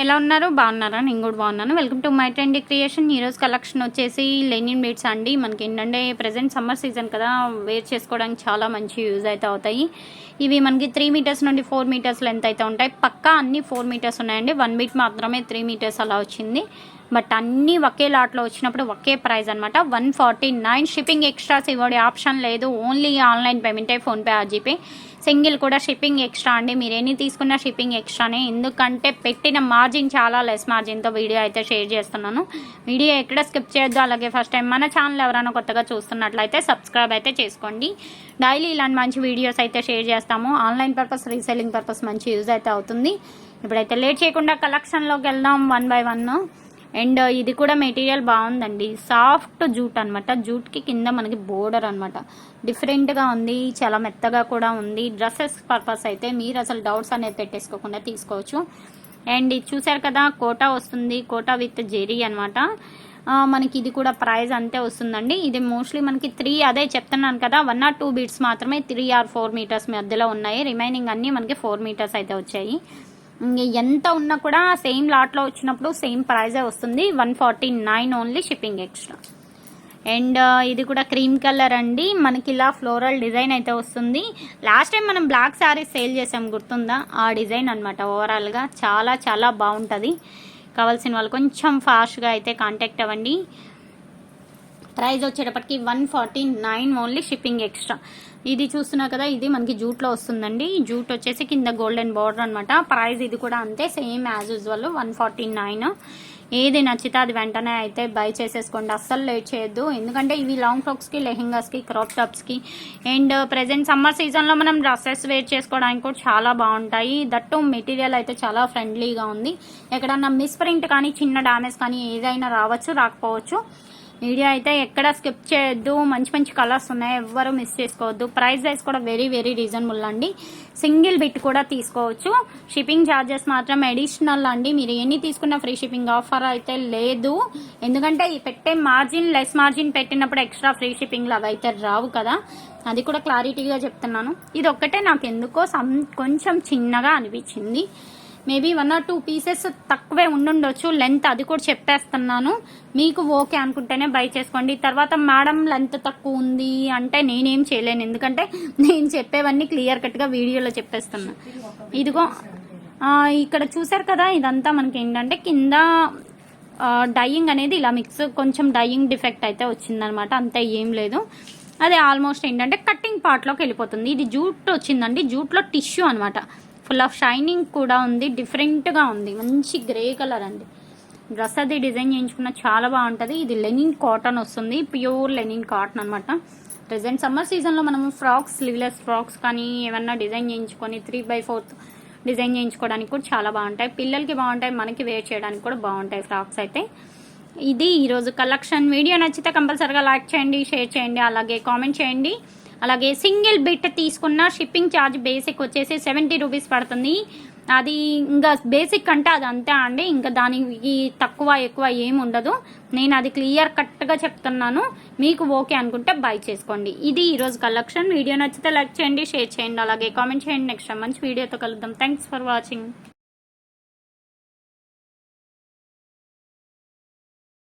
ఎలా ఉన్నారు? బాగున్నారా? నేను కూడా బాగున్నాను. Welcome to my trend creation ఈరోజు కలెక్షన్ వచ్చేసి లెనిన్ బీట్స్ అండి. మనకి ఏంటంటే ప్రజెంట్ సమ్మర్ సీజన్ కదా వేర్ చేసుకోవడానికి చాలా మంచి యూజ్ అయితే అవుతాయి. ఇవి మనకి త్రీ మీటర్స్ నుండి ఫోర్ మీటర్స్ లెంత్ అయితే ఉంటాయి. పక్కా అన్ని ఫోర్ మీటర్స్ ఉన్నాయండి. వన్ బీట్ మాత్రమే త్రీ మీటర్స్ అలా వచ్చింది. బట్ అన్నీ ఒకే లాట్లో వచ్చినప్పుడు ఒకే ప్రైస్ అనమాట one forty nine shipping extras ఇవ్వడే option లేదు. ఓన్లీ ఆన్లైన్ పేమెంటే ఫోన్పే ఆర్జీపే సింగిల్ కూడా షిప్పింగ్ ఎక్స్ట్రా అండి. మీరు ఎన్ని తీసుకున్న షిప్పింగ్ ఎక్స్ట్రానే. ఎందుకంటే పెట్టిన మార్జిన్ చాలా లెస్ మార్జిన్తో వీడియో అయితే షేర్ చేస్తున్నాను. వీడియో ఎక్కడ స్కిప్ చేయొద్దు. అలాగే ఫస్ట్ టైం మన ఛానల్ ఎవరైనా కొత్తగా చూస్తున్నట్లయితే సబ్స్క్రైబ్ అయితే చేసుకోండి. డైలీ ఇలాంటి మంచి వీడియోస్ అయితే షేర్ చేస్తాము. ఆన్లైన్ పర్పస్ రీసెల్లింగ్ పర్పస్ మంచి యూజ్ అయితే అవుతుంది. ఇప్పుడైతే లేట్ చేయకుండా కలెక్షన్లోకి వెళ్దాం వన్ బై వన్. అండ్ ఇది కూడా మెటీరియల్ బాగుందండి. సాఫ్ట్ జూట్ అనమాట జూట్కి కింద మనకి బోర్డర్ అనమాట డిఫరెంట్గా ఉంది చాలా మెత్తగా కూడా ఉంది. డ్రెస్సెస్ పర్పస్ అయితే మీరు అసలు డౌట్స్ అనేది పెట్టేసుకోకుండా తీసుకోవచ్చు. అండ్ ఇది చూసారు కదా కోటా వస్తుంది. కోటా విత్ జెరీ అనమాట మనకి ఇది కూడా ప్రైస్ అంతే వస్తుందండి. ఇది మోస్ట్లీ మనకి త్రీ అదే చెప్తున్నాను కదా వన్ ఆర్ టూ బీట్స్ మాత్రమే త్రీ ఆర్ ఫోర్ మీటర్స్ మధ్యలో ఉన్నాయి. రిమైనింగ్ అన్నీ మనకి ఫోర్ మీటర్స్ అయితే వచ్చాయి. ఎంత ఉన్నా కూడా సేమ్ లాట్లో వచ్చినప్పుడు సేమ్ ప్రైజే వస్తుంది. One forty nine only shipping extra. And ఇది కూడా క్రీమ్ కలర్ అండి. మనకి ఇలా ఫ్లోరల్ డిజైన్ అయితే వస్తుంది. లాస్ట్ టైం మనం బ్లాక్ శారీ సేల్ చేసాం గుర్తుందా? ఆ డిజైన్ అనమాట ఓవరాల్గా చాలా చాలా బాగుంటుంది. కావాల్సిన వాళ్ళు కొంచెం ఫాస్ట్గా అయితే కాంటాక్ట్ అవ్వండి. ప్రైస్ వచ్చేటప్పటికి one forty nine only shipping extra. ఇది చూస్తున్నా కదా ఇది మనకి జూట్లో వస్తుందండి. జూట్ వచ్చేసి కింద గోల్డెన్ బార్డర్ అనమాట ప్రైస్ ఇది కూడా అంతే same as usual one forty nine. ఏది నచ్చితే అది వెంటనే అయితే బై చేసేసుకోండి. అస్సలు లేట్ చేయొద్దు. ఎందుకంటే ఇవి లాంగ్ ఫ్రాక్స్కి లెహెంగాస్కి క్రాప్ టాప్స్కి అండ్ ప్రజెంట్ సమ్మర్ సీజన్లో మనం డ్రెస్సెస్ వేర్ చేసుకోవడానికి కూడా చాలా బాగుంటాయి. దట్టు మెటీరియల్ అయితే చాలా ఫ్రెండ్లీగా ఉంది. ఎక్కడన్నా మిస్ ప్రింట్ కానీ చిన్న డామేజ్ కానీ ఏదైనా రావచ్చు రాకపోవచ్చు. వీడియో అయితే ఎక్కడ స్కిప్ చేయొద్దు. మంచి మంచి కలర్స్ ఉన్నాయి. ఎవ్వరూ మిస్ చేసుకోవద్దు. ప్రైస్ వైజ్ కూడా వెరీ వెరీ రీజనబుల్ అండి. సింగిల్ బిట్ కూడా తీసుకోవచ్చు. షిప్పింగ్ ఛార్జెస్ మాత్రం అడిషనల్ అండి. మీరు ఎన్ని తీసుకున్న ఫ్రీ షిప్పింగ్ ఆఫర్ అయితే లేదు. ఎందుకంటే ఈ పెట్టే మార్జిన్ లెస్ మార్జిన్ పెట్టినప్పుడు ఎక్స్ట్రా ఫ్రీ షిప్పింగ్లు అవి అయితే రావు కదా. అది కూడా క్లారిటీగా చెప్తున్నాను. ఇది ఒక్కటే నాకు ఎందుకో కొంచెం చిన్నగా అనిపించింది. Maybe one or two pieces తక్కువే ఉండుండొచ్చు లెంత్ అది కూడా చెప్పేస్తున్నాను. మీకు ఓకే అనుకుంటేనే బై చేసుకోండి. తర్వాత మేడం లెంత్ తక్కువ ఉంది అంటే నేనేం చేయలేను. ఎందుకంటే నేను చెప్పేవన్నీ క్లియర్ కట్గా వీడియోలో చెప్పేస్తున్నా. ఇదిగో ఇక్కడ చూసారు కదా ఇదంతా మనకి ఏంటంటే కింద డయింగ్ అనేది ఇలా మిక్స్ కొంచెం డయింగ్ డిఫెక్ట్ అయితే వచ్చిందనమాట. అంతే ఏం లేదు. అది ఆల్మోస్ట్ ఏంటంటే కట్టింగ్ పార్ట్లోకి వెళ్ళిపోతుంది. ఇది జూట్ వచ్చిందండి. జూట్లో టిష్యూ అనమాట. ఫుల్ ఆఫ్ షైనింగ్ కూడా ఉంది డిఫరెంట్గా ఉంది. మంచి గ్రే కలర్ అండి. డ్రెస్ అది డిజైన్ చేయించుకున్న చాలా బాగుంటుంది. ఇది లెనిన్ కాటన్ వస్తుంది. ప్యూర్ లెనిన్ కాటన్ అనమాట ప్రజెంట్ సమ్మర్ సీజన్లో మనము ఫ్రాక్స్ స్లీవ్లెస్ ఫ్రాక్స్ కానీ ఏమన్నా డిజైన్ చేయించుకొని త్రీ బై ఫోర్త్ డిజైన్ చేయించుకోవడానికి కూడా చాలా బాగుంటాయి. పిల్లలకి బాగుంటాయి మనకి వేర్ చేయడానికి కూడా బాగుంటాయి ఫ్రాక్స్ అయితే. ఇది ఈరోజు కలెక్షన్ వీడియో నచ్చితే కంపల్సరీగా లైక్ చేయండి షేర్ చేయండి అలాగే కామెంట్ చేయండి. అలాగే సింగిల్ బిట్ తీసుకున్న షిప్పింగ్ ఛార్జ్ బేసిక్ వచ్చేసి సెవెంటీ రూపీస్ పడుతుంది. అది ఇంకా బేసిక్ అంటే అది అంతే అండి. ఇంకా దానికి తక్కువ ఎక్కువ ఏమి ఉండదు. నేను అది క్లియర్ కట్గా చెప్తున్నాను. మీకు ఓకే అనుకుంటే బై చేసుకోండి. ఇది ఈరోజు కలెక్షన్. వీడియో నచ్చితే లైక్ చేయండి షేర్ చేయండి అలాగే కామెంట్ చేయండి. నెక్స్ట్ మంచి వీడియోతో కలుద్దాం. Thanks for watching.